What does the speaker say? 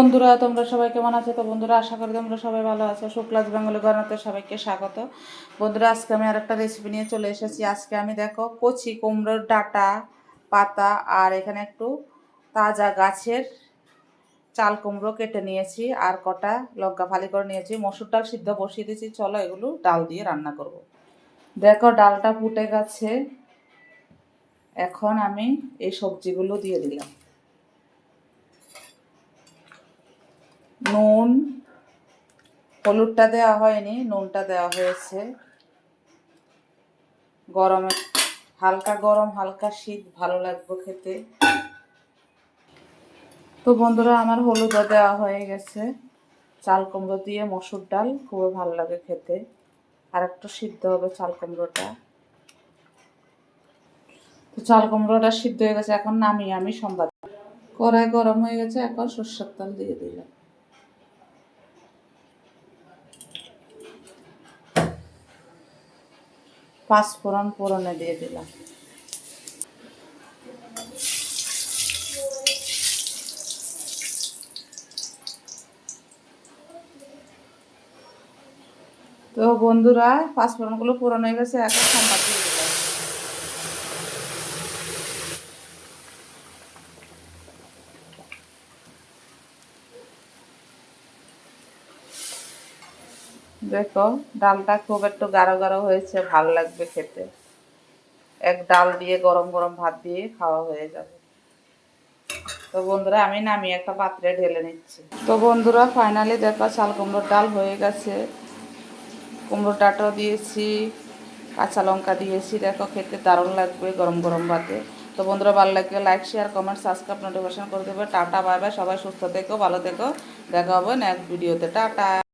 বন্ধুরা, তোমরা সবাই কেমন আছো? তো বন্ধুরা, আশা করি তোমরা সবাই ভালো আছো। শুক্লাস বেঙ্গলি গণাতে সবাইকে স্বাগত। বন্ধুরা, আজকে আমি আরেকটা রেসিপি নিয়ে চলে এসেছি। আজকে আমি দেখো কচি কুমড়োর ডাটা, পাতা আর এখানে একটু তাজা গাছের চাল কুমড়ো কেটে নিয়েছি আর কটা লঙ্কা ফালি করে নিয়েছি। মসুর ডাল সিদ্ধ বসিয়ে দিয়েছি। চলো এগুলো ডাল দিয়ে রান্না করব। দেখো, ডালটা ফুটে গেছে। এখন আমি এই সবজিগুলো দিয়ে দিলাম। নুন, হলুদটা দেওয়া হয়নি, নুনটা দেওয়া হয়েছে। গরমে, হালকা গরম, হালকা শীত, ভালো লাগবে খেতে। তো বন্ধুরা, আমার হলুদও দেওয়া হয়ে গেছে। চাল কুমড়ো দিয়ে মসুর ডাল, খুবই ভালো লাগে খেতে। আর একটু সিদ্ধ হবে চাল কুমড়োটা। তো চাল কুমড়োটা সিদ্ধ হয়ে গেছে, এখন নামিয়ে আমি সম্বাদ। কড়াই গরম হয়ে গেছে, এখন সর্ষের তেল দিয়ে দিলাম। পাঁচ ফোড়ন ফোড়নে দিয়ে দিলাম। তো বন্ধুরা, পাঁচ ফোড়নগুলো পুরনো হয়ে গেছে, এখন ঠান্ডা দিয়ে দিলাম দেখো, ডালটা খুব একটু গাঢ় গাঢ় হয়েছে, ভালো লাগবে খেতে। এক ডাল দিয়ে গরম গরম ভাত দিয়ে খাওয়া হয়ে যাবে। তো বন্ধুরা, আমি নামিয়ে একটা পাত্রে ঢেলে নিচ্ছি। তো বন্ধুরা ফাইনালি দেখো, চাল কুমড়োর ডাল হয়ে গেছে। কুমড়োর ডাটাও দিয়েছি, কাঁচা লঙ্কা দিয়েছি। দেখো, খেতে দারুণ লাগবে গরম গরম ভাতে। তো বন্ধুরা, ভালো লাগবে like share comment subscribe notification করে দেবে। টাটা বাই বাই সবাই সুস্থ থেকো, ভালো থেকো। দেখা হবে নেক্সট ভিডিওতে টাটা।